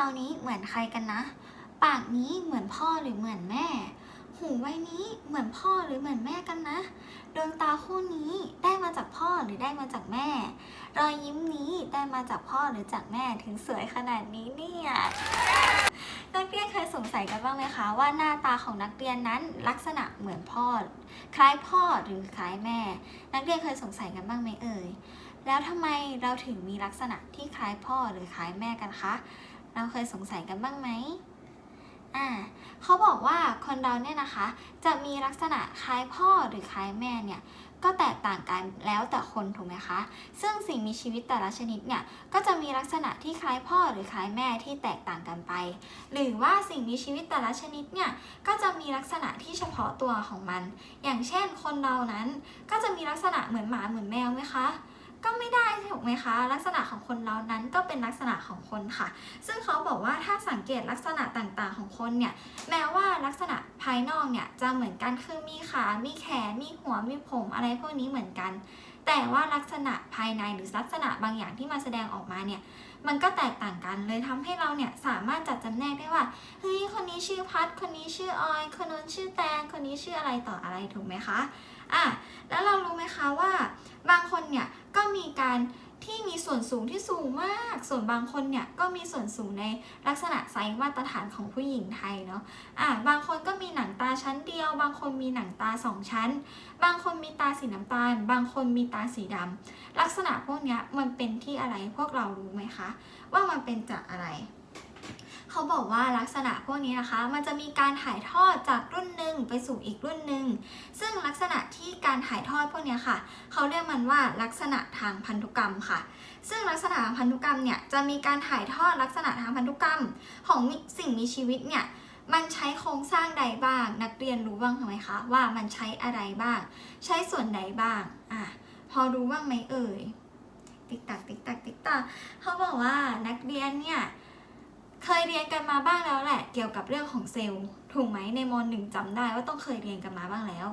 เรานี้เหมือนใครกันนะ ปากนี้เหมือนพ่อหรือเหมือนแม่ หูไว้นี้เหมือนพ่อหรือเหมือนแม่กันนะ ดวงตาคู่นี้ได้มาจากพ่อหรือได้มาจากแม่ รอยยิ้มนี้ได้มาจากพ่อหรือจากแม่ถึงสวยขนาดนี้เนี่ยนักเรียนเคยสงสัยกันบ้างไหมคะว่าหน้าตาของนักเรียนนั้นลักษณะเหมือนพ่อ คล้ายพ่อหรือคล้ายแม่ นักเรียนเคยสงสัยกันบ้างไหมเอ่ยแล้วทำไมเราถึงมีลักษณะที่คล้ายพ่อหรือคล้ายแม่กันคะ เราเคยสงสัยกันบ้างไหมอ่าเขาบอกว่าคนเราเนี่ยนะคะ จะมีลักษณะคล้ายพ่อหรือคล้ายแม่เนี่ยก็แตกต่างกันแล้วแต่คนถูกไหมคะ ซึ่งสิ่งมีชีวิตแต่ละชนิดเนี่ยก็จะมีลักษณะที่คล้ายพ่อหรือคล้ายแม่ที่แตกต่างกันไป หรือว่าสิ่งมีชีวิตแต่ละชนิดเนี่ยก็จะมีลักษณะที่เฉพาะตัวของมัน อย่างเช่นคนเรานั้นก็จะมีลักษณะเหมือนหมาเหมือนแมวไหมคะ ก็ไม่ได้ถูกไหมคะ ลักษณะของคนเรานั้นก็เป็นลักษณะของคนค่ะ ซึ่งเขาบอกว่าถ้าสังเกตลักษณะต่างๆของคนเนี่ยแม้ว่าลักษณะภายนอกเนี่ยจะเหมือนกันคือมีขา มีแขน มีหัว มีผมอะไรพวกนี้เหมือนกัน แต่ว่าลักษณะภายในหรือลักษณะบางอย่างที่มาแสดงออกมาเนี่ยมันก็แตกต่างกันเลยทำให้เราเนี่ยสามารถจัดจำแนกได้ว่าเฮ้ยคนนี้ชื่อพัดคนนี้ชื่อออย คนนู้นชื่อแตงคนนี้ชื่ออะไรต่ออะไรถูกไหมคะ อะแล้วเรารู้ไหมคะว่า บางคนเนี่ยก็มีการที่มีส่วนสูงที่สูงมาก ส่วนบางคนเนี่ยก็มีส่วนสูงในลักษณะไซส์มาตรฐานของผู้หญิงไทยเนาะอะบางคนก็มีหนังตาชั้นเดียว บางคนมีหนังตาสองชั้น บางคนมีตาสีน้ำตาล บางคนมีตาสีดำลักษณะพวกเนี้ยมันเป็นที่อะไรพวกเรารู้ไหมคะ ว่ามันเป็นจากอะไร เขาบอกว่าลักษณะพวกนี้นะคะ มันจะมีการถ่ายทอดจากรุ่นหนึ่งไปสู่อีกรุ่นหนึ่งซึ่งลักษณะที่การถ่ายทอดพวกนี้ค่ะ เขาเรียกมันว่าลักษณะทางพันธุกรรมค่ะ ซึ่งลักษณะทางพันธุกรรมเนี่ยจะมีการถ่ายทอดลักษณะทางพันธุกรรม ของสิ่งมีชีวิตเนี่ยมันใช้โครงสร้างใดบ้าง นักเรียนรู้บ้างไหมคะว่ามันใช้อะไรบ้าง ใช้ส่วนใดบ้างอะพอรู้บ้างไหมเอ่ยติ๊กตักติ๊กตักติ๊กตักเขาบอกว่านักเรียนเนี่ย เคยเรียนกันมาบ้างแล้วแหละ เกี่ยวกับเรื่องของเซลล์ถูกไหมในมหนึ่งจำได้ว่าต้องเคยเรียนกันมาบ้างแล้ว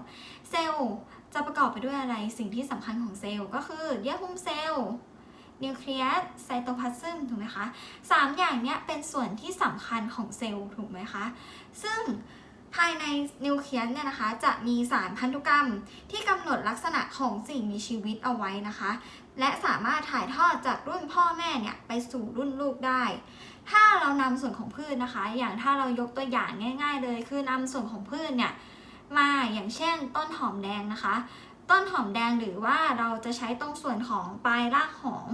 เซลล์จะประกอบไปด้วยอะไรสิ่งที่สำคัญของเซลล์ก็คือเยื่อหุ้มเซลล์นิวเคลียสไซโตพลาซึมถูกไหมคะสามอย่างเนี้ยเป็นส่วนที่สำคัญของเซลล์ถูกไหมคะ ซึ่งภายในนิวเคลียสเนี่ยนะคะ จะมีสารพันธุกรรมที่กำหนดลักษณะของสิ่งมีชีวิตเอาไว้นะคะ และสามารถถ่ายทอดจากรุ่นพ่อแม่เนี่ยไปสู่รุ่นลูกได้ ถ้าเรานำส่วนของพืชนะคะ อย่างถ้าเรายกตัวอย่างง่าย ๆ เลย คือนำส่วนของพืชเนี่ยมาอย่างเช่น ต้นหอมแดงนะคะ ต้นหอมแดงหรือว่าเราจะใช้ตรงส่วนของปลายรากหอม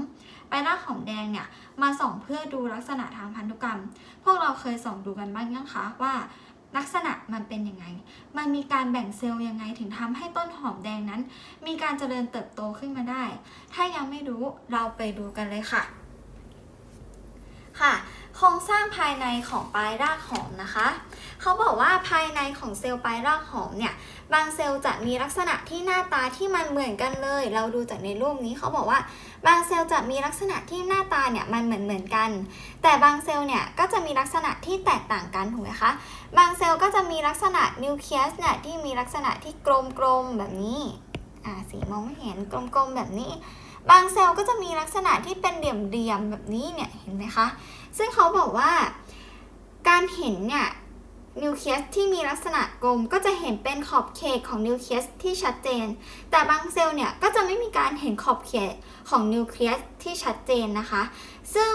ปลายรากหอมแดงเนี่ยมาส่องเพื่อดูลักษณะทางพันธุกรรม พวกเราเคยส่องดูกันบ้างยังคะว่าลักษณะมันเป็นยังไง มันมีการแบ่งเซลล์ยังไงถึงทำให้ต้นหอมแดงนั้น มีการเจริญเติบโตขึ้นมาได้ ถ้ายังไม่รู้เราไปดูกันเลยค่ะ ค่ะ ครงสร้างภายในของปลายรากหอมนะคะ เขาบอกว่าภายในของเซลล์ปลายรากหอมเนี่ย บางเซลล์จะมีลักษณะที่หน้าตาที่มันเหมือนกันเลย เราดูจากในรูปนี้เขาบอกว่า บางเซลล์จะมีลักษณะที่หน้าตาเนี่ยมันเหมือนเหมือนกัน แต่บางเซลล์เนี่ยก็จะมีลักษณะที่แตกต่างกันถูกไหมคะ บางเซลล์ก็จะมีลักษณะนิวเคลียสเนี่ยที่มีลักษณะที่กลมๆแบบนี้ อ่าสีมองไม่เห็นกลมๆแบบนี้ บางเซลล์ก็จะมีลักษณะที่เป็นเหลี่ยมๆแบบนี้เนี่ยเห็นไหมคะ ซึ่งเขาบอกว่าการเห็นเนี่ยนิวเคลียสที่มีลักษณะกลมก็จะเห็นเป็นขอบเขตของนิวเคลียสที่ชัดเจน แต่บางเซลล์เนี่ยก็จะไม่มีการเห็นขอบเขตของนิวเคลียสที่ชัดเจนนะคะ ซึ่ง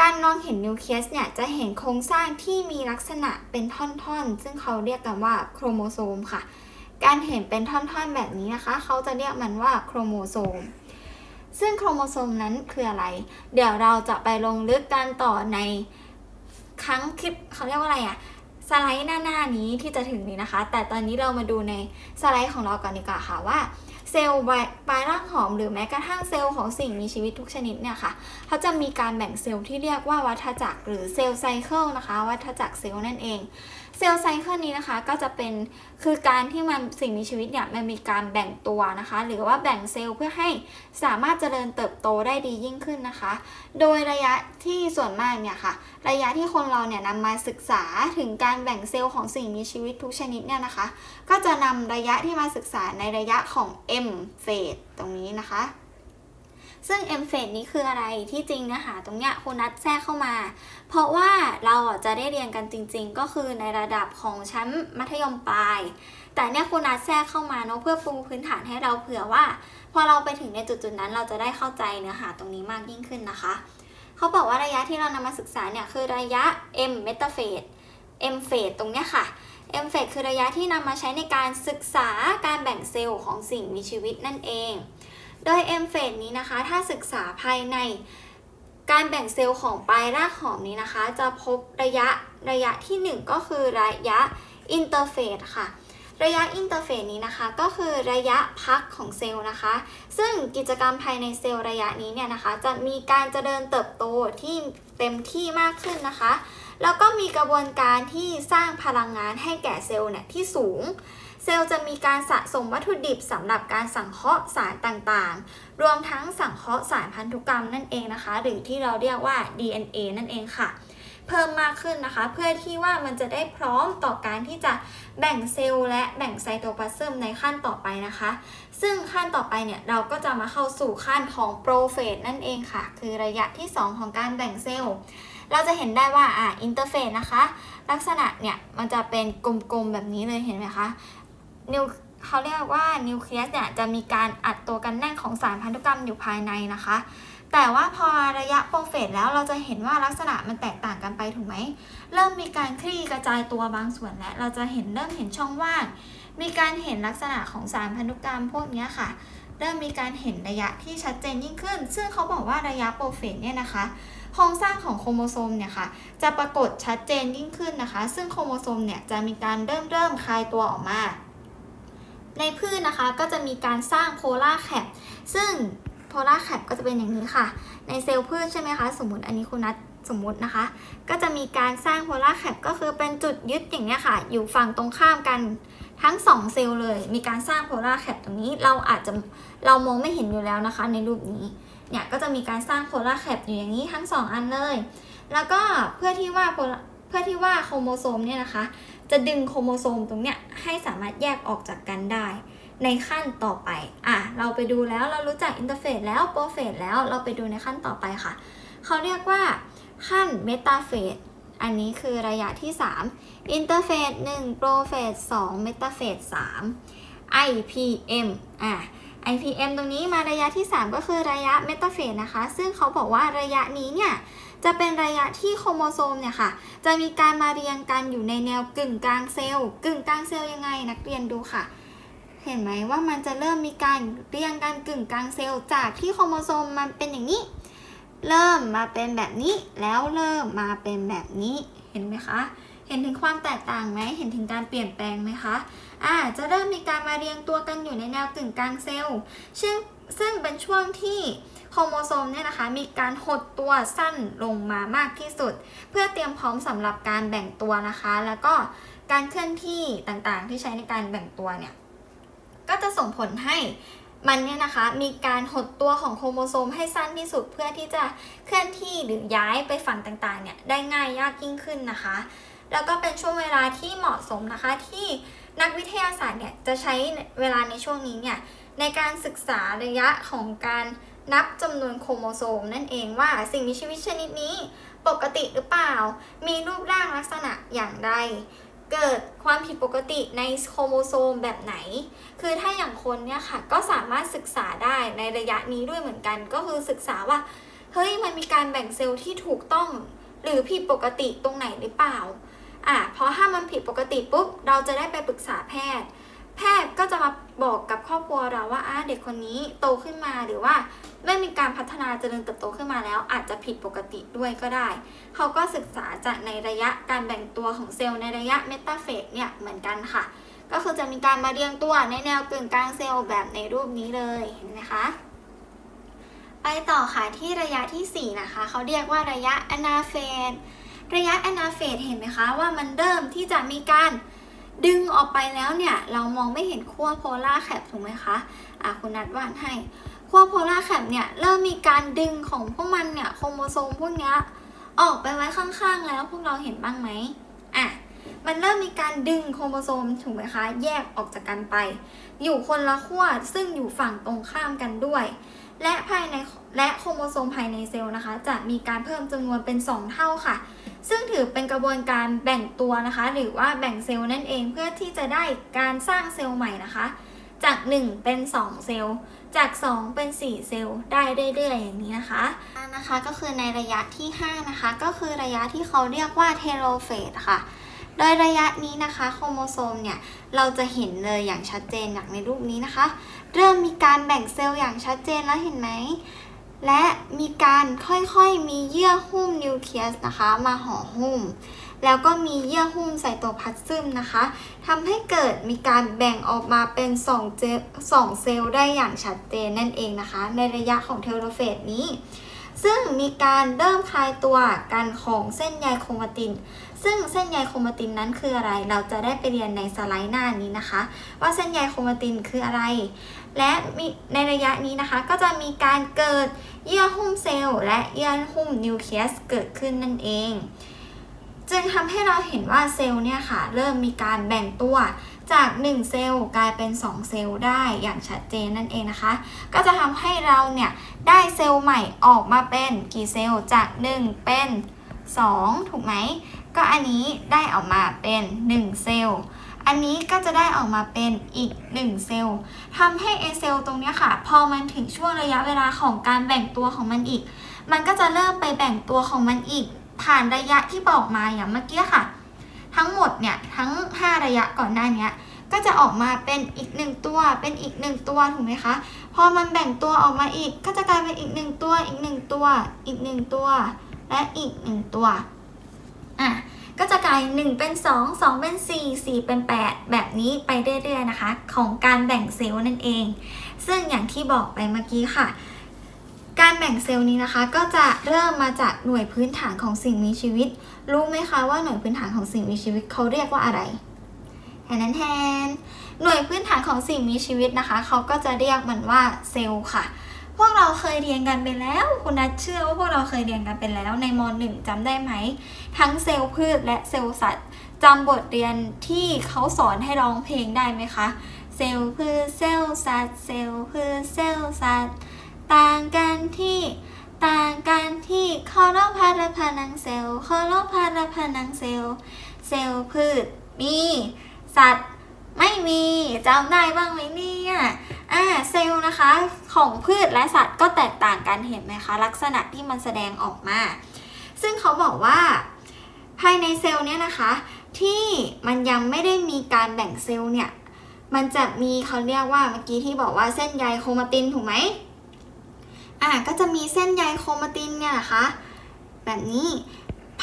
การมองเห็นนิวเคลียสเนี่ยจะเห็นโครงสร้างที่มีลักษณะเป็นท่อนๆ ซึ่งเขาเรียกกันว่าโครโมโซมค่ะ การเห็นเป็นท่อนๆแบบนี้นะคะ เขาจะเรียกมันว่าโครโมโซม ซึ่งโครโมโซมนั้นคืออะไร เดี๋ยวเราจะไปลงลึกกันต่อในครั้งคลิปเขาเรียกว่าอะไรอะสไลด์หน้าๆนี้ที่จะถึงนี้นะคะ แต่ตอนนี้เรามาดูในสไลด์ของเราก่อนดีกว่าค่ะว่าเซลล์ใบปลายรากหอมหรือแม้กระทั่งเซลล์ของสิ่งมีชีวิตทุกชนิดเนี่ยค่ะเขาจะมีการแบ่งเซลล์ที่เรียกว่าวัฏจักรหรือเซลล์ไซเคิลนะคะ วัฏจักรเซลล์นั่นเอง เซลล์ไซเคิลนี้นะคะก็จะเป็นคือการที่มันสิ่งมีชีวิตเนี่ยมันมีการแบ่งตัวนะคะ หรือว่าแบ่งเซลล์เพื่อให้สามารถเจริญเติบโตได้ดียิ่งขึ้นนะคะ โดยระยะที่ส่วนมากเนี่ยค่ะ ระยะที่คนเราเนี่ยนำมาศึกษาถึงการแบ่งเซลล์ของสิ่งมีชีวิตทุกชนิดเนี่ยนะคะ ก็จะนำระยะที่มาศึกษาในระยะของ M เฟสตรงนี้นะคะ ซึ่ง m f a t นี้คืออะไรที่จริงเนื้อหาตรงเนี้ยครูนัดแทรกเข้ามา เพราะว่าเราจะได้เรียนกันจริง ๆ ก็คือในระดับของชั้นมัธยมปลาย แต่เนี่ยครูนัดแทรกเข้ามาเนาะเพื่อปูพื้นฐานให้เราเผื่อว่า พอเราไปถึงในจุดๆนั้น เราจะได้เข้าใจเนื้อหาตรงนี้มากยิ่งขึ้นนะคะ เขาบอกว่าระยะที่เรานำมาศึกษาเนี่ยคือระยะ m m e t a p h a s e m phase ตรงเนี้ยค่ะ m phase คือระยะที่นำมาใช้ในการศึกษาการแบ่งเซลล์ของสิ่งมีชีวิตนั่นเอง โดย m phase นี้นะคะ ถ้าศึกษาภายในการแบ่งเซลล์ของปลายรากหอมนี้นะคะ จะพบระยะระยะที่ 1 ก็คือระยะ interphase ค่ะ ระยะอินเตอร์เฟสนี้นะคะ ก็คือระยะพักของเซลล์นะคะ ซึ่งกิจกรรมภายในเซลล์ระยะนี้เนี่ยนะคะ จะมีการเจริญเติบโตที่เต็มที่มากขึ้นนะคะ แล้วก็มีกระบวนการที่สร้างพลังงานให้แก่เซลล์เนี่ยที่สูง เซลล์จะมีการสะสมวัตถุดิบสำหรับการสังเคราะห์สารต่างๆ รวมทั้งสังเคราะห์สารพันธุกรรมนั่นเองนะคะ หรือที่เราเรียกว่า DNA นั่นเองค่ะ เพิ่มมากขึ้นนะคะ เพื่อที่ว่ามันจะได้พร้อมต่อการที่จะแบ่งเซลล์และแบ่งไซโตพลาซึมในขั้นต่อไปนะคะ ซึ่งขั้นต่อไปเนี่ยเราก็จะมาเข้าสู่ขั้นของโปรเฟสนั่นเองค่ะ คือระยะที่ 2 ของการแบ่งเซลล์เราจะเห็นได้ว่าอ่าอินเตอร์เฟสนะคะ ลักษณะเนี่ย มันจะเป็นกลมๆแบบนี้เลยเห็นไหมคะ นิวเขาเรียกว่านิวเคลียสเนี่ยจะมีการอัดตัวกันแน่นของสารพันธุกรรมอยู่ภายในนะคะ แต่ว่าพอระยะโปรเฟสแล้วเราจะเห็นว่าลักษณะมันแตกต่างกันไปถูกไหม เริ่มมีการคลี่กระจายตัวบางส่วนแล้ว เราจะเห็นเริ่มเห็นช่องว่าง มีการเห็นลักษณะของสารพันธุกรรมพวกเนี้ยค่ะ เริ่มมีการเห็นระยะที่ชัดเจนยิ่งขึ้น ซึ่งเขาบอกว่าระยะโปรเฟสเนี่ยนะคะโครงสร้างของโครโมโซมเนี่ยค่ะจะปรากฏชัดเจนยิ่งขึ้นนะคะ ซึ่งโครโมโซมเนี่ยจะมีการเริ่มเริ่มคลายตัวออกมา ในพืชนะคะก็จะมีการสร้างโพลาร์แคปซึ่งโพลาร์แคปก็จะเป็นอย่างนี้ค่ะ ในเซลล์พืชใช่ไหมคะ สมมติอันนี้คุณนัทสมมตินะคะ ก็จะมีการสร้างโพลาร์แคปก็คือเป็นจุดยึดอย่างนี้ค่ะ อยู่ฝั่งตรงข้ามกันทั้ง 2 เซลล์เลย มีการสร้างโพลาร์แคปตรงนี้เราอาจจะเรามองไม่เห็นอยู่แล้วนะคะ ในรูปนี้เนี่ยก็จะมีการสร้างโพลาร์แคปอยู่อย่างนี้ทั้ง 2 อันเลย แล้วก็เพื่อที่ว่าเพื่อที่ว่าโครโมโซมเนี่ยนะคะ จะดึงโครโมโซมตรงเนี้ยให้สามารถแยกออกจากกันได้ ในขั้นต่อไป อะ เราไปดูแล้วเรารู้จักอินเตอร์เฟสแล้วโปรเฟสแล้วเราไปดูในขั้นต่อไปค่ะ เขาเรียกว่าขั้นเมตาเฟสอันนี้คือระยะที่3อินเตอร์เฟส1โปรเฟส2เมตาเฟส3 IPM อะ IPM ตรงนี้มาระยะที่ 3 ก็คือระยะเมตาเฟสนะคะ ซึ่งเขาบอกว่าระยะนี้เนี่ย จะเป็นระยะที่โครโมโซมเนี่ยค่ะ จะมีการมาเรียงกันอยู่ในแนวกึ่งกลางเซลล์ กึ่งกลางเซลล์ยังไงนักเรียนดูค่ะ เห็นไหมว่ามันจะเริ่มมีการเรียงกันกึ่งกลางเซลล์ จากที่โครโมโซมมันเป็นอย่างนี้ เริ่มมาเป็นแบบนี้แล้วเริ่มมาเป็นแบบนี้เห็นไหมคะ เห็นถึงความแตกต่างไหม เห็นถึงการเปลี่ยนแปลงไหมคะอ่าจะเริ่มมีการมาเรียงตัวกันอยู่ในแนวกึ่งกลางเซลล์ซึ่งซึ่งเป็นช่วงที่ โครโมโซมเนี่ยนะคะมีการหดตัวสั้นลงมามากที่สุด เพื่อเตรียมพร้อมสำหรับการแบ่งตัวนะคะ แล้วก็การเคลื่อนที่ต่างๆ ที่ใช้ในการแบ่งตัวเนี่ยก็จะส่งผลให้มันเนี่ยนะคะมีการหดตัวของโครโมโซมให้สั้นที่สุดเพื่อที่จะเคลื่อนที่หรือย้ายไปฝั่งต่างๆเนี่ยได้ง่ายยากยิ่งขึ้นนะคะ แล้วก็เป็นช่วงเวลาที่เหมาะสมนะคะที่นักวิทยาศาสตร์เนี่ยจะใช้เวลาในช่วงนี้เนี่ยในการศึกษาระยะของการ นับจำนวนโครโมโซมนั่นเองว่าสิ่งมีชีวิตชนิดนี้ปกติหรือเปล่า มีรูปร่างลักษณะอย่างไร เกิดความผิดปกติในโครโมโซมแบบไหน คือถ้าอย่างคนเนี่ยค่ะ ก็สามารถศึกษาได้ในระยะนี้ด้วยเหมือนกัน ก็คือศึกษาว่า เฮ้ย มันมีการแบ่งเซลล์ที่ถูกต้อง หรือผิดปกติตรงไหนหรือเปล่า อะเพราะถ้ามันผิดปกติปุ๊บ เราจะได้ไปปรึกษาแพทย์ แพทย์ก็จะมาบอกกับครอบครัวเราว่าอะเด็กคนนี้โตขึ้นมาหรือว่าได้มีการพัฒนาเจริญเติบโตขึ้นมาแล้ว อาจจะผิดปกติด้วยก็ได้ เขาก็ศึกษาจากในระยะการแบ่งตัวของเซลล์ในระยะเมตาเฟสเนี่ยเหมือนกันค่ะ ก็คือจะมีการมาเรียงตัวในแนวกึ่งกลางเซลล์แบบในรูปนี้เลยเห็นไหมคะไปต่อค่ะที่ระยะที่ 4 นะคะ เขาเรียกว่าระยะอนาเฟสระยะอนาเฟสเห็นไหมคะว่ามันเริ่มที่จะมีการ ดึงออกไปแล้วเนี่ยเรามองไม่เห็นขั้วโพลาร์แคปถูกไหมคะอะคุณนัดวาดให้ขั้วโพลาร์แคปเนี่ยเริ่มมีการดึงของพวกมันเนี่ยโครโมโซมพวกเนี้ยออกไปไว้ข้างๆ แล้วพวกเราเห็นบ้างไหมอะมันเริ่มมีการดึงโครโมโซมถูกไหมคะ แยกออกจากกันไป อยู่คนละขั้วซึ่งอยู่ฝั่งตรงข้ามกันด้วย และภายในและโครโมโซมภายในเซลล์นะคะ จะมีการเพิ่มจำนวนเป็น 2 เท่าค่ะ ซึ่งถือเป็นกระบวนการแบ่งตัวนะคะ หรือว่าแบ่งเซลล์นั่นเองเพื่อที่จะได้การสร้างเซลล์ใหม่นะคะ จาก 1 เป็น 2 เซลล์ จาก 2 เป็น 4 เซลล์ ได้เรื่อยๆอย่างนี้นะคะนะคะก็คือในระยะที่ 5 นะคะ ก็คือระยะที่เขาเรียกว่าเทโลเฟสค่ะโดยระยะนี้นะคะโครโมโซมเนี่ยเราจะเห็นเลยอย่างชัดเจนอย่างในรูปนี้นะคะ เริ่มมีการแบ่งเซลล์อย่างชัดเจนแล้วเห็นไหม และมีการค่อยๆมีเยื่อหุ้มนิวเคลียสนะคะ มาห่อหุ้ม แล้วก็มีเยื่อหุ้มไซโตพลาสมนะคะทำให้เกิดมีการแบ่งออกมาเป็น2เจ2เซลล์ได้อย่างชัดเจนนั่นเองนะคะ ในระยะของเทโลเฟสนี้ ซึ่งมีการเริ่มคลายตัวกันของเส้นใยโครมาติน ซึ่งเส้นใยโครมาตินนั้นคืออะไร เราจะได้ไปเรียนในสไลด์หน้านี้นะคะ ว่าเส้นใยโครมาตินคืออะไร และในระยะนี้นะคะก็จะมีการเกิดเยื่อหุ้มเซลล์และเยื่อหุ้มนิวเคลียสเกิดขึ้นนั่นเอง จึงทำให้เราเห็นว่าเซลล์เนี่ยค่ะเริ่มมีการแบ่งตัวจาก 1 เซลล์กลายเป็น 2 เซลล์ได้อย่างชัดเจนนั่นเองนะคะ ก็จะทำให้เราเนี่ยได้เซลล์ใหม่ออกมาเป็นกี่เซลล์จาก 1 เป็น 2 ถูกไหม ก็อันนี้ได้ออกมาเป็น 1 เซลล์ อันนี้ก็จะได้ออกมาเป็นอีก 1 เซลล์ทำให้เอเซลล์ตรงนี้ค่ะ พอมันถึงช่วงระยะเวลาของการแบ่งตัวของมันอีก มันก็จะเริ่มไปแบ่งตัวของมันอีก ผ่านระยะที่บอกมาอย่างเมื่อกี้ค่ะ ทั้งหมดเนี่ยทั้ง 5 ระยะก่อนหน้านี้ก็จะออกมาเป็นอีกหนึ่งตัวเป็นอีกหนึ่งตัวถูกไหมคะพอมันแบ่งตัวออกมาอีก ก็จะกลายเป็นอีกหนึ่งตัวอีกหนึ่งตัว อีกหนึ่งตัว และอีกหนึ่งตัวอะ ก็จะกลาย 1 เป็น 2 2 เป็น 4 4 เป็น 8 แบบนี้ไปเรื่อยๆนะคะ ของการแบ่งเซลล์นั่นเอง ซึ่งอย่างที่บอกไปเมื่อกี้ค่ะ การแบ่งเซลล์นี้นะคะ ก็จะเริ่มมาจากหน่วยพื้นฐานของสิ่งมีชีวิต รู้ไหมคะว่าหน่วยพื้นฐานของสิ่งมีชีวิตเขาเรียกว่าอะไรแทนแทนหน่วยพื้นฐานของสิ่งมีชีวิตนะคะ เขาก็จะเรียกมันว่าเซลล์ค่ะ พวกเราเคยเรียนกันไปแล้ว คุณนัทเชื่อว่าพวกเราเคยเรียนกันไปแล้วในม .1 จำได้ไหม ทั้งเซลล์พืชและเซลล์สัตว์จำบทเรียนที่เขาสอนให้ร้องเพลงได้ไหมคะ เซลล์พืชเซลล์สัตว์เซลล์พืชเซลล์สัตว์ต่างกันที่ต่างกันที่คอโลพาและผนังเซลล์คอโลพาและผนังเซลล์เซลล์พืชมี สัตว์ไม่มีจำได้บ้างไหมเนี่ย อ่าเซลล์นะคะของพืชและสัตว์ก็แตกต่างกันเห็นไหมคะ ลักษณะที่มันแสดงออกมา ซึ่งเขาบอกว่าภายในเซลล์เนี่ยนะคะ ที่มันยังไม่ได้มีการแบ่งเซลล์เนี่ยมันจะมีเขาเรียกว่าเมื่อกี้ที่บอกว่าเส้นใยโครมาตินถูกไหมอ่าก็จะมีเส้นใยโครมาตินเนี่ยนะคะ แบบนี้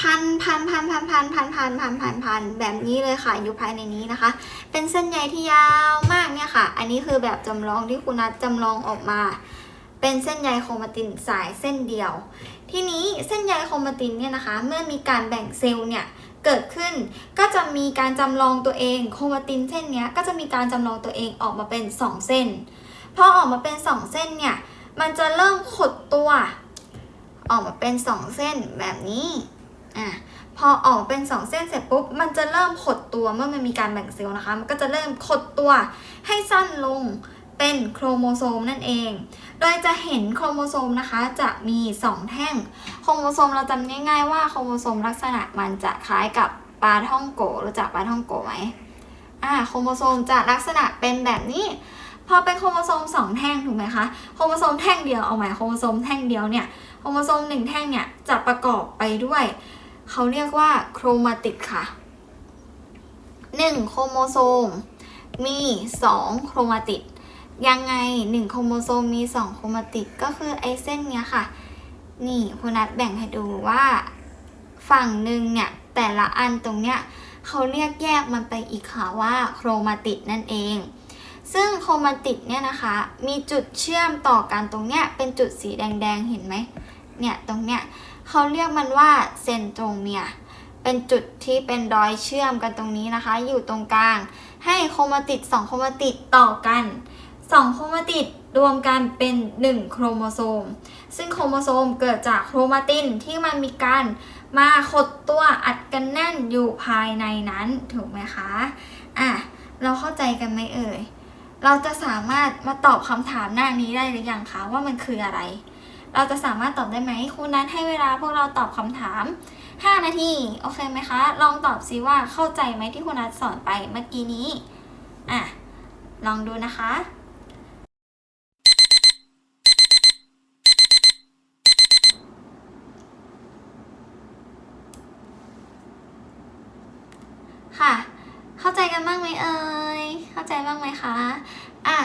พันพันพันพันพันพันพันพันพันพันแบบนี้เลยค่ะอยู่ภายในนี้นะคะ เป็นเส้นใยที่ยาวมากเนี่ยค่ะ อันนี้คือแบบจำลองที่คุณนัทจำลองออกมา เป็นเส้นใยโครมาตินสายเส้นเดียว ทีนี้เส้นใยโครมาตินเนี่ยนะคะ เมื่อมีการแบ่งเซลล์เนี่ยเกิดขึ้นก็จะมีการจำลองตัวเองโครมาตินเส้นนี้ก็จะมีการจำลองตัวเองออกมาเป็น 2 เส้นพอออกมาเป็น 2 เส้นเนี่ยมันจะเริ่มขดตัว ออกมาเป็น 2 เส้นแบบนี้ อะพอออกเป็น 2 เส้นเสร็จปุ๊บ มันจะเริ่มขดตัวเมื่อมันมีการแบ่งเซลล์นะคะ มันก็จะเริ่มขดตัวให้สั้นลงเป็นโครโมโซมนั่นเอง โดยจะเห็นโครโมโซมนะคะจะมี 2 แท่ง โครโมโซมเราจำง่าย ๆ ว่าโครโมโซมลักษณะมันจะคล้ายกับปลาท่องโกรู้จักปลาท่องโกไหมอ่าโครโมโซมจะลักษณะเป็นแบบนี้ พอเป็นโครโมโซมสองแท่งถูกไหมคะโครโมโซมแท่งเดียวเอาหม่โครโมโซมแท่งเดียวเนี่ยโครโมโซมหนึ่งแท่งเนี่ยจะประกอบไปด้วย เขาเรียกว่าโครมาติดค่ะ 1 โครโมโซม มี 2 โครมาติด ยังไง 1 โครโมโซมมี 2 โครมาติด ก็คือไอเส้นเนี้ยค่ะ นี่คุณนัดแบ่งให้ดูว่าฝั่งหนึ่งเนี่ย แต่ละอันตรงเนี้ยเขาเรียกแยกมันไปอีกค่ะว่าโครมาติดนั่นเอง ซึ่งโครมาติดเนี่ยนะคะ มีจุดเชื่อมต่อกันตรงเนี้ยเป็นจุดสีแดงๆ เห็นไหมเนี่ยตรงเนี้ย เขาเรียกมันว่าเซนโทรเมียเป็นจุดที่เป็นรอยเชื่อมกันตรงนี้นะคะ อยู่ตรงกลาง ให้โครมาติด2โครมาติดต่อกัน2โครมาติดรวมกันเป็น 1 โครโมโซม ซึ่งโครโมโซมเกิดจากโครมาตินที่มันมีการมาขดตัวอัดกันแน่นอยู่ภายในนั้นถูกไหมคะอะเราเข้าใจกันไหมเอ่ย เราจะสามารถมาตอบคำถามหน้านี้ได้หรือยังคะว่ามันคืออะไร เราจะสามารถตอบได้ไหมครูนัทให้เวลาพวกเราตอบคำถาม 5 นาทีโอเคไหมคะ ลองตอบซิว่าเข้าใจไหมที่ครูนัทสอนไปเมื่อกี้นี้อะลองดูนะคะค่ะ เข้าใจกันบ้างไหมเอ่ยเข้าใจบ้างไหมคะอะ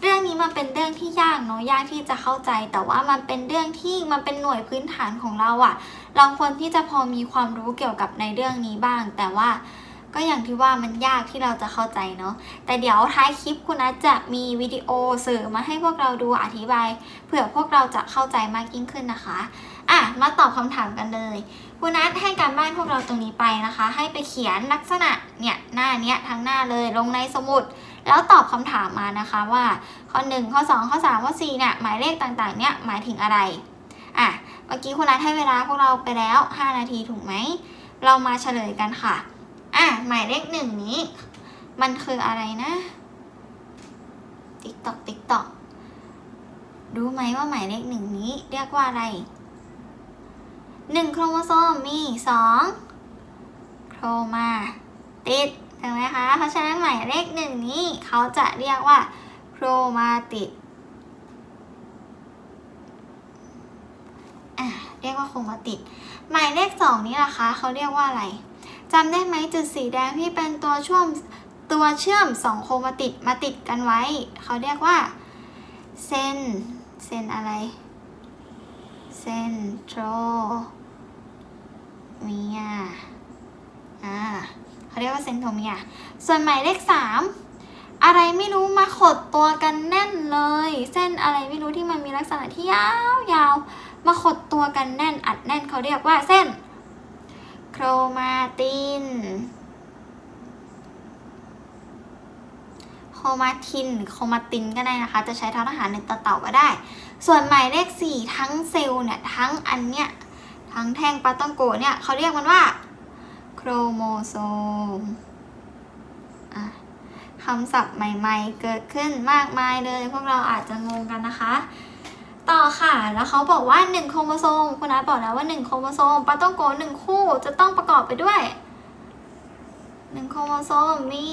เรื่องนี้มันเป็นเรื่องที่ยากเนาะยากที่จะเข้าใจ แต่ว่ามันเป็นเรื่องที่มันเป็นหน่วยพื้นฐานของเราอะเราควรที่จะพอมีความรู้เกี่ยวกับในเรื่องนี้บ้าง แต่ว่าก็อย่างที่ว่ามันยากที่เราจะเข้าใจเนาะแต่เดี๋ยวท้ายคลิปคุณนัทจะมีวิดีโอเสริมมาให้พวกเราดูอธิบายเผื่อพวกเราจะเข้าใจมากยิ่งขึ้นนะคะอะมาตอบคำถามกันเลย คุณนัทให้การบ้านพวกเราตรงนี้ไปนะคะ ให้ไปเขียนลักษณะเนี่ยหน้าเนี้ยทั้งหน้าเลยลงในสมุด แล้วตอบคำถามมานะคะว่าข้อ 1 ข้อ 2 ข้อ 3 ข้อ4เนี่ยหมายเลขต่างๆเนี่ยหมายถึงอะไรอะเมื่อกี้คุณนัทให้เวลาพวกเราไปแล้ว 5 นาทีถูกไหมเรามาเฉลยกันค่ะอะหมายเลขหนึ่งนี้ มันคืออะไรนะติ๊กตอกติ๊กตอกรู้ไหมว่าหมายเลขหนึ่งนี้เรียกว่าอะไร หนึ่งโครโมโซมมีสองโครมาติดถูกไหมคะ เพราะฉะนั้นหมายเลขหนึ่งนี้เขาจะเรียกว่าโครมาติดอะเรียกว่าโครมาติด หมายเลขสองนี้ล่ะคะเขาเรียกว่าอะไรจำได้ไหมจุดสีแดงที่เป็นตัวช่วมตัวเชื่อมสองโครมาติดมาติดกันไว้ เขาเรียกว่าเส้นเส้นอะไร เซนโทรเมียอ่าเขาเรียกว่าเซนโทรเมีย ส่วนหมายเลขสามอะไรไม่รู้มาขดตัวกันแน่นเลย เส้นอะไรไม่รู้ที่มันมีลักษณะที่ยาวยาวมาขดตัวกันแน่นอัดแน่นเขาเรียกว่าเส้น โครมาตินโครมาทินโครมาตินก็ได้นะคะ จะใช้ท้อทหารหนึ่งต่อเต่าก็ได้ ส่วนหมายเลขสี่ทั้งเซลล์เนี่ยทั้งอันเนี้ยทั้งแท่งปาต้องโกเนี่ยเขาเรียกมันว่าโครโมโซมคำศัพท์ใหม่ๆ เกิดขึ้นมากมายเลย พวกเราอาจจะงงกันนะคะ ต่อค่ะ แล้วเขาบอกว่า 1 โครโมโซมคุณนัทบอกแล้วว่า 1 โครโมโซมปาต้องโก1คู่จะต้องประกอบไปด้วย 1 โครโมโซมมี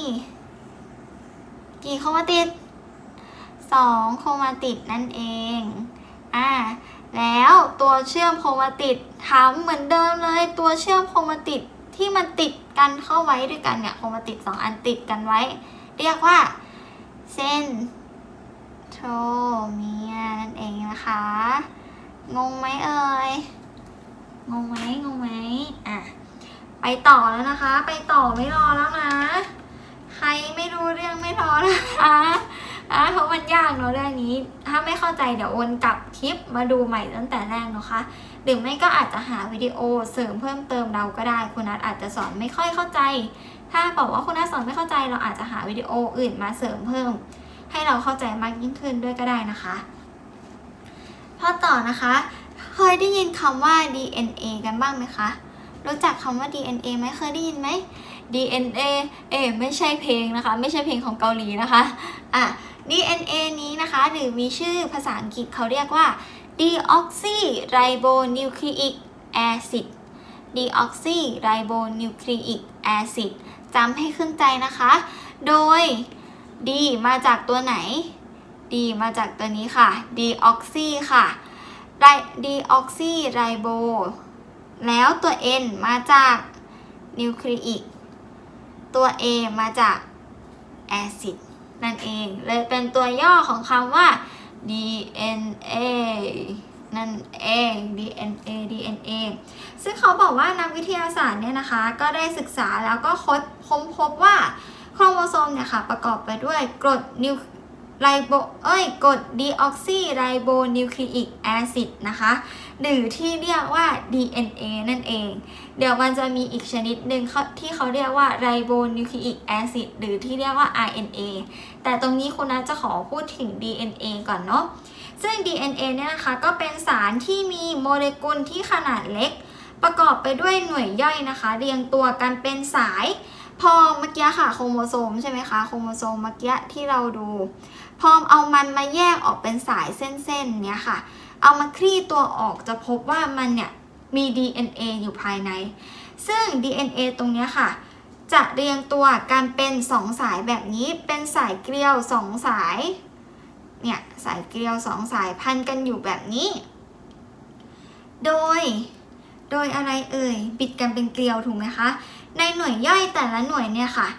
กี่โครมาติด 2 โครมาติดนั่นเองอ่าแล้วตัวเชื่อมโครมาติดทำเหมือนเดิมเลยตัวเชื่อมโครมาติดที่มันติดกันเข้าไว้ด้วยกันเนี่ยโครมาติด 2 อันติดกันไว้ เรียกว่าเส้นโทรเมียนั่นเองนะคะ งงไหมเอ่ยงงไหมงงไหมอะไปต่อแล้วนะคะ ไปต่อไม่รอแล้วนะ ใครไม่รู้เรื่องไม่รอนะคะ อะเพราะมันยากเนอะเรื่องนี้ ถ้าไม่เข้าใจเดี๋ยววนกลับคลิปมาดูใหม่ตั้งแต่แรกนะคะ หรือไม่ก็อาจจะหาวิดีโอเสริมเพิ่มเติมเราก็ได้คุณนัทอาจจะสอนไม่ค่อยเข้าใจ ถ้าบอกว่าคุณนัทสอนไม่เข้าใจ เราอาจจะหาวิดีโออื่นมาเสริมเพิ่ม ให้เราเข้าใจมากยิ่งขึ้นด้วยก็ได้นะคะพอต่อนะคะเคยได้ยินคำว่า DNA กันบ้างไหมคะ รู้จักคำว่า DNA ไหมเคยได้ยินไหม DNA เอไม่ใช่เพลงนะคะ ไม่ใช่เพลงของเกาหลีนะคะ อะ DNA นี้นะคะหรือมีชื่อภาษาอังกฤษเขาเรียกว่า deoxyribonucleic acid deoxyribonucleic acid จำให้ขึ้นใจนะคะ โดย D มาจากตัวไหน D มาจากตัวนี้ค่ะ deoxy ค่ะ deoxyribo แล้วตัว N มาจาก nucleic ตัว A มาจาก acid นั่นเอง เลยเป็นตัวย่อของคำว่า DNA นั่นเอง DNA DNA ซึ่งเขาบอกว่านักวิทยาศาสตร์เนี่ยนะคะ ก็ได้ศึกษาแล้วก็ค้นค้นพบว่าโครโมโซมเนี่ยค่ะประกอบไปด้วยกรดนิวไรโบเอ้ยกรดดีออกซิไรโบนิวคลีอิกแอซิดนะคะ หรือที่เรียกว่า DNA นั่นเอง เดี๋ยวมันจะมีอีกชนิดหนึ่งที่เขาเรียกว่าไรโบนิวคลีอิกแอซิดหรือที่เรียกว่า RNA แต่ตรงนี้คุณนัทจะขอพูดถึง DNA ก่อนเนาะซึ่ง DNA เนี่ยนะคะก็เป็นสารที่มีโมเลกุลที่ขนาดเล็ก ประกอบไปด้วยหน่วยย่อยนะคะ เรียงตัวกันเป็นสาย พอเมื่อกี้ค่ะโครโมโซมใช่ไหมคะโครโมโซมเมื่อกี้ที่เราดู พอเอามันมาแยกออกเป็นสายเส้นๆเนี้ยค่ะ เอามาคลี่ตัวออกจะพบว่ามันเนี่ยมี DNA อยู่ภายใน ซึ่ง DNA ตรงเนี้ยค่ะ จะเรียงตัวกันเป็นสองสายแบบนี้เป็นสายเกลียวสองสาย เนี่ยสายเกลียวสองสายพันกันอยู่แบบนี้ โดย โดยอะไรเอ่ยบิดกันเป็นเกลียวถูกไหมคะ ในหน่วยย่อยแต่ละหน่วยเนี่ยค่ะ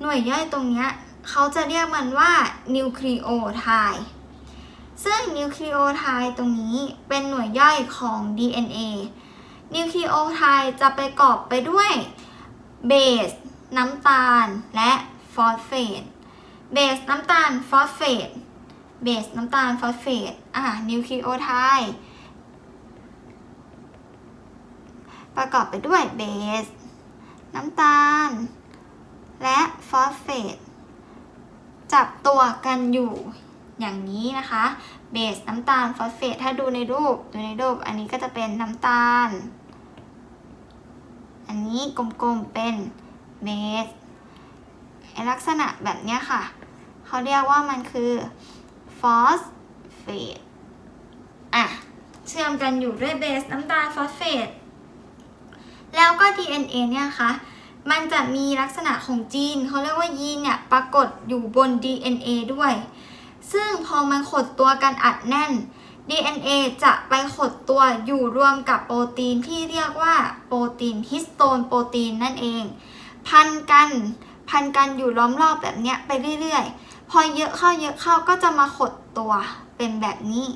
หน่วยย่อยตรงเนี้ยเขาจะเรียกมันว่านิวคลีโอไทด์ซึ่งนิวคลีโอไทด์ตรงนี้เป็นหน่วยย่อยของ DNA นิวคลีโอไทด์จะไประกอบไปด้วย เบสน้ำตาลและฟอสเฟตเบสน้ำตาลฟอสเฟตเบสน้ำตาลฟอสเฟตอะนิวคลีโอไทด์ประกอบไปด้วยเบส น้ำตาล และฟอสเฟตจับตัวกันอยู่อย่างนี้นะคะ เบสน้ำตาลฟอสเฟตถ้าดูในรูปดูในรูป อันนี้ก็จะเป็นน้ำตาล อันนี้กลมๆเป็นเบสลักษณะแบบเนี้ยค่ะ เขาเรียกว่ามันคือ ฟอสเฟตอะ เชื่อมกันอยู่ด้วยเบสน้ำตาลฟอสเฟตแล้วก็ DNA เนี่ยค่ะมันจะมีลักษณะของจีน เขาเรียกว่ายีนเนี่ยปรากฏอยู่บน DNA ด้วย ซึ่งพอมันขดตัวกันอัดแน่น DNA จะไปขดตัวอยู่รวมกับโปรตีนที่เรียกว่าโปรตีนฮิสโตนโปรตีนนั่นเอง พันกันพันกันอยู่ล้อมรอบแบบเนี้ยไปเรื่อยๆ พอเยอะเข้าเยอะเข้าก็จะมาขดตัวเป็นแบบนี้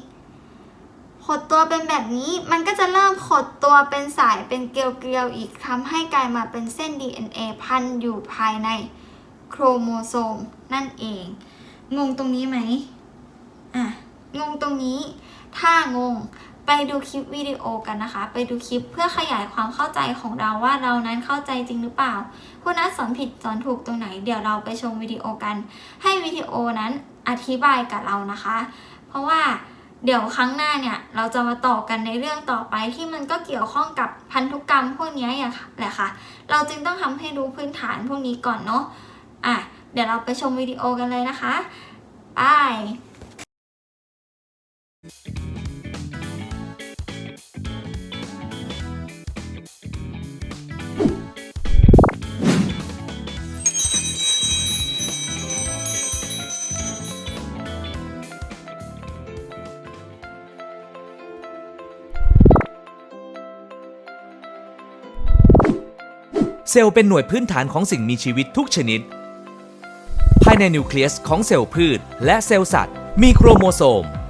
ขดตัวเป็นแบบนี้มันก็จะเริ่มขดตัวเป็นสายเป็นเกลียวๆอีกทำให้กลายมาเป็นเส้น DNA พันอยู่ภายในโครโมโซมนั่นเอง งงตรงนี้ไหมอะงงตรงนี้ ถ้างง ไปดูคลิปวิดีโอกันนะคะ ไปดูคลิปเพื่อขยายความเข้าใจของเราว่าเรานั้นเข้าใจจริงหรือเปล่าคุณนัทสอนผิดสอนถูกตรงไหน เดี๋ยวเราไปชมวิดีโอกัน ให้วิดีโอนั้นอธิบายกับเรานะคะ เพราะว่าเดี๋ยวครั้งหน้าเนี่ยเราจะมาต่อกันในเรื่องต่อไปที่มันก็เกี่ยวข้องกับพันธุกรรมพวกนี้อย่างแหละค่ะ เราจึงต้องทำให้รู้พื้นฐานพวกนี้ก่อนเนาะอะเดี๋ยวเราไปชมวิดีโอกันเลยนะคะ ไป เซลล์เป็นหน่วยพื้นฐานของสิ่งมีชีวิตทุกชนิด ภายในนิวเคลียสของเซลล์พืช และเซลล์สัตว์ มีโครโมโซม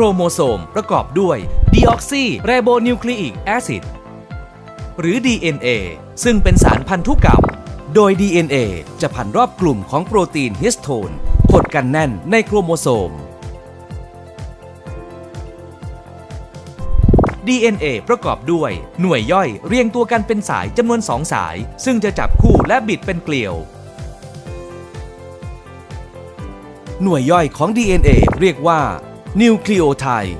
รโมโซม ประกอบด้วยดีออกซีไรโบนิวคลีอิกแอซิดหรือ DNA ซึ่งเป็นสารพันธุกรรม โดย DNA จะพันรอบกลุ่มของโปรตีนฮิสโทนกดกันแน่นในโครโมโซม DNA ประกอบด้วยหน่วยย่อยเรียงตัวกันเป็นสายจำนวน2สาย ซึ่งจะจับคู่และบิดเป็นเกลียว หน่วยย่อยของ DNA เรียกว่า นิวคลีโอไทด์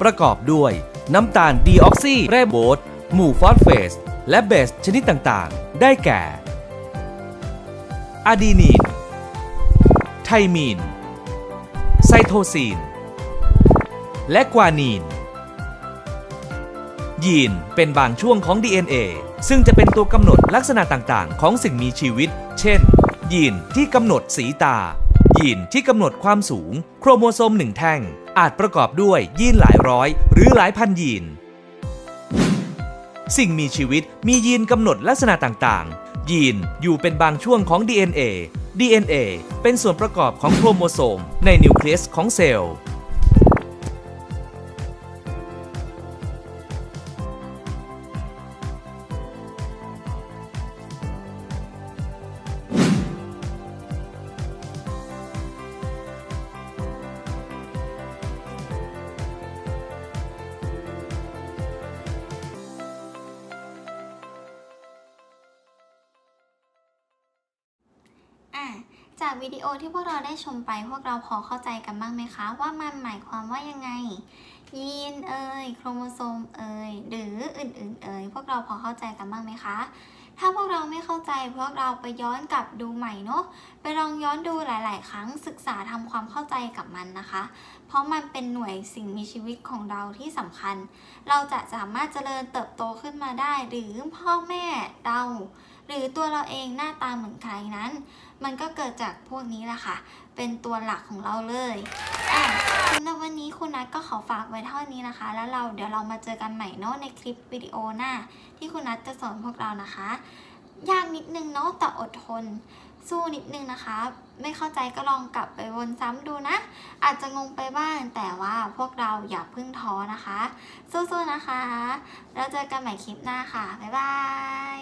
ประกอบด้วยน้ำตาลดีออกซีไรโบสหมู่ฟอสเฟส และเบสชนิดต่างๆ ได้แก่อะดีนีน ไทมีน ไซโทซีน และกวานีน ยีนเป็นบางช่วงของ DNA ซึ่งจะเป็นตัวกำหนดลักษณะต่างๆ ของสิ่งมีชีวิต เช่น ยีนที่กำหนดสีตา ยีนที่กำหนดความสูง โครโมโซมหนึ่งแท่ง อาจประกอบด้วยยีนหลายร้อย หรือหลายพันยีน สิ่งมีชีวิตมียีนกำหนดลักษณะต่างๆ ยีนอยู่เป็นบางช่วงของ DNA DNA เป็นส่วนประกอบของโครโมโซมในนิวเคลียสของเซลล์ ชมไปพวกเราพอเข้าใจกันบ้างไหมคะ ว่ามันหมายความว่ายังไง ยีนเอ่ยโครโมโซมเอ่ยหรืออื่นๆเอ่ยพวกเราพอเข้าใจกันบ้างไหมคะ ถ้าพวกเราไม่เข้าใจพวกเราไปย้อนกลับดูใหม่เนาะไปลองย้อนดูหลาย ๆ ครั้งศึกษาทำความเข้าใจกับมันนะคะ เพราะมันเป็นหน่วยสิ่งมีชีวิตของเราที่สำคัญ เราจะสามารถเจริญเติบโตขึ้นมาได้ หรือพ่อแม่เรา หรือตัวเราเองหน้าตาเหมือนใครนั้น มันก็เกิดจากพวกนี้แหละค่ะ เป็นตัวหลักของเราเลยสำหรับวันนี้คุณนัทก็ขอฝากไว้เท่านี้นะคะ แล้วเราเดี๋ยวเรามาเจอกันใหม่เนาะในคลิปวิดีโอหน้า ที่คุณนัทจะสอนพวกเรานะคะ ยากนิดนึงเนาะแต่อดทน สู้นิดนึงนะคะ ไม่เข้าใจก็ลองกลับไปวนซ้ำดูนะ อาจจะงงไปบ้างแต่ว่าพวกเราอย่าเพึ่งท้อนะคะ สู้ๆนะคะ แล้วเจอกันใหม่คลิปหน้าค่ะ บ๊ายบาย